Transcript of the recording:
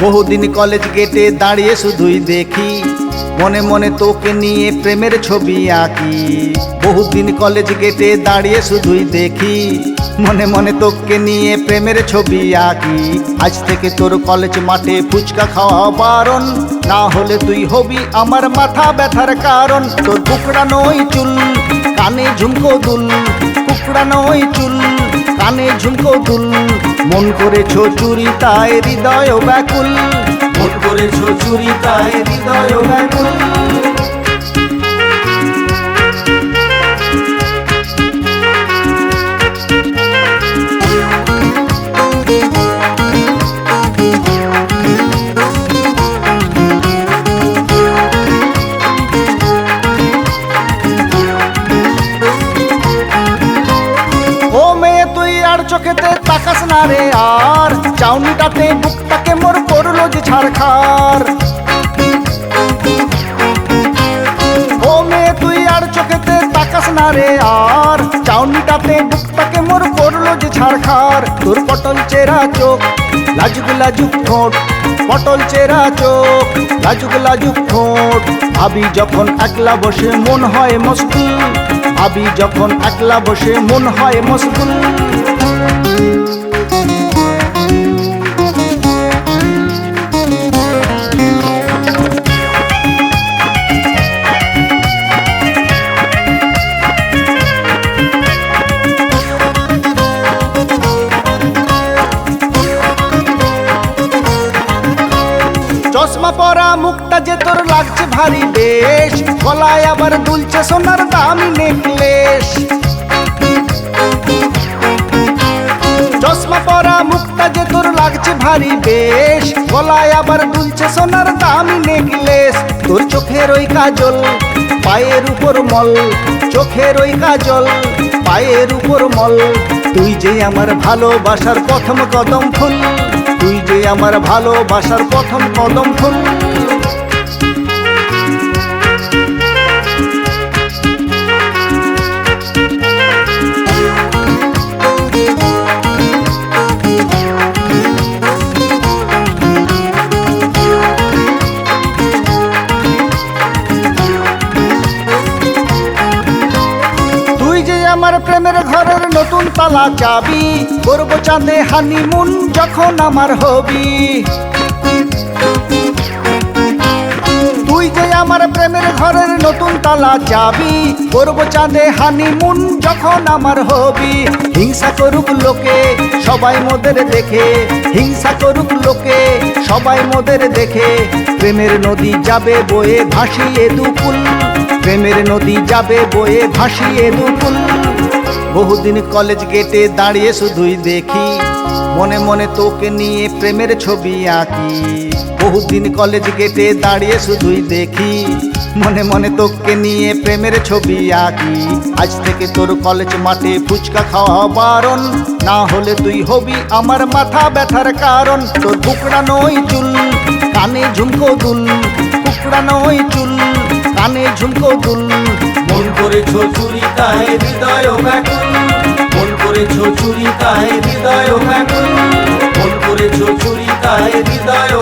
বহুদিন কলেজ গেটে দাঁড়িয়ে শুধুই দেখি। মনে মনে তোকে নিয়ে প্রেমের ছবি আঁকি। বহুদিন কলেজ গেটে দাঁড়িয়ে শুধুই দেখি। মনে মনে তোকে নিয়ে প্রেমের ছবি আঁকি। আজ থেকে তোর কলেজ মাঠে ফুচকা খাওয়া বারণ। না হলে তুই হবি আমার মাথা ব্যথার কারণ। তোর কুকড়ানোই চুল, কানে ঝুমকো দুল কুকড়ানোই চুল। কানে ঝুমকো দুল মন করেছ চুরি, তাই হৃদয় ব্যাকুল। মন করেছ চুরি, তাই হৃদয় ব্যাকুল। চাউনিটাতে বুকটাকে মোর করল যে ছাড়খার। ও মেয়ে, তুই আর চোখেতে তাকাস না রে আর। চাউনিটাতে বুকটাকে মোর করল যে ছাড়খার। তোর পটল চেরা চোখ, লাজুক লাজুক ঠোঁট। পটল চেরা চোখ, লাজুক লাজুক ঠোঁট। ভাবি যখন একলা বসে মন হয় মস্কুল। ভাবি যখন একলা বসে মন হয় মস্কুল। চশমা পরা মুখটা যে তোর লাগছে ভারী বেশ। গলায় আবার দুলছে সোনার দামি নেকলেস। চশমা পরা মুখটা যে তোর লাগছে ভারী বেশ। গলায় আবার দুলছে সোনার দামি নেকলেস। তোর চোখের ওই কাজল, পায়ের উপর মল। চোখের ওই কাজল, পায়ের উপর মল। তুই যে আমার ভালোবাসার প্রথম কদম ফুল। আমার ভালোবাসার প্রথম কদম ফুল আমার প্রেমের ঘরের নতুন তালা চাবি করব চাঁদে হানিমুন যখন আমার হবি। তুই যে আমার প্রেমের ঘরের নতুন তালা চাবি করব চাঁদে হানিমুন যখন আমার হবি। হিংসা করুক লোকে সবাই মোদের দেখে। হিংসা করুক লোকে সবাই মোদের দেখে। প্রেমের নদী যাবে বয়ে ভাসিয়ে দুকুল প্রেমের নদী যাবে বয়ে ভাসিয়ে দুকুল বহুদিন কলেজ গেটে দাঁড়িয়ে শুধুই দেখি। মনে মনে তোকে নিয়ে প্রেমের ছবি আঁকি। বহুদিন কলেজ গেটে দাঁড়িয়ে শুধুই দেখি। মনে মনে তোকে নিয়ে প্রেমের ছবি আঁকি। আজ থেকে তোর কলেজ মাঠে ফুচকা খাওয়া বারণ। না হলে তুই হবি আমার মাথা ব্যথার কারণ। তোর কুকড়ানোই চুল, কানে ঝুমকো দুল। কুকড়ানোই চুল, কানে ঝুমকো দুল। করেছ চুরি তাই হৃদয় ব্যাকুল। মন করেছ চুরি তাই হৃদয় ব্যাকুল। চুরি হৃদয়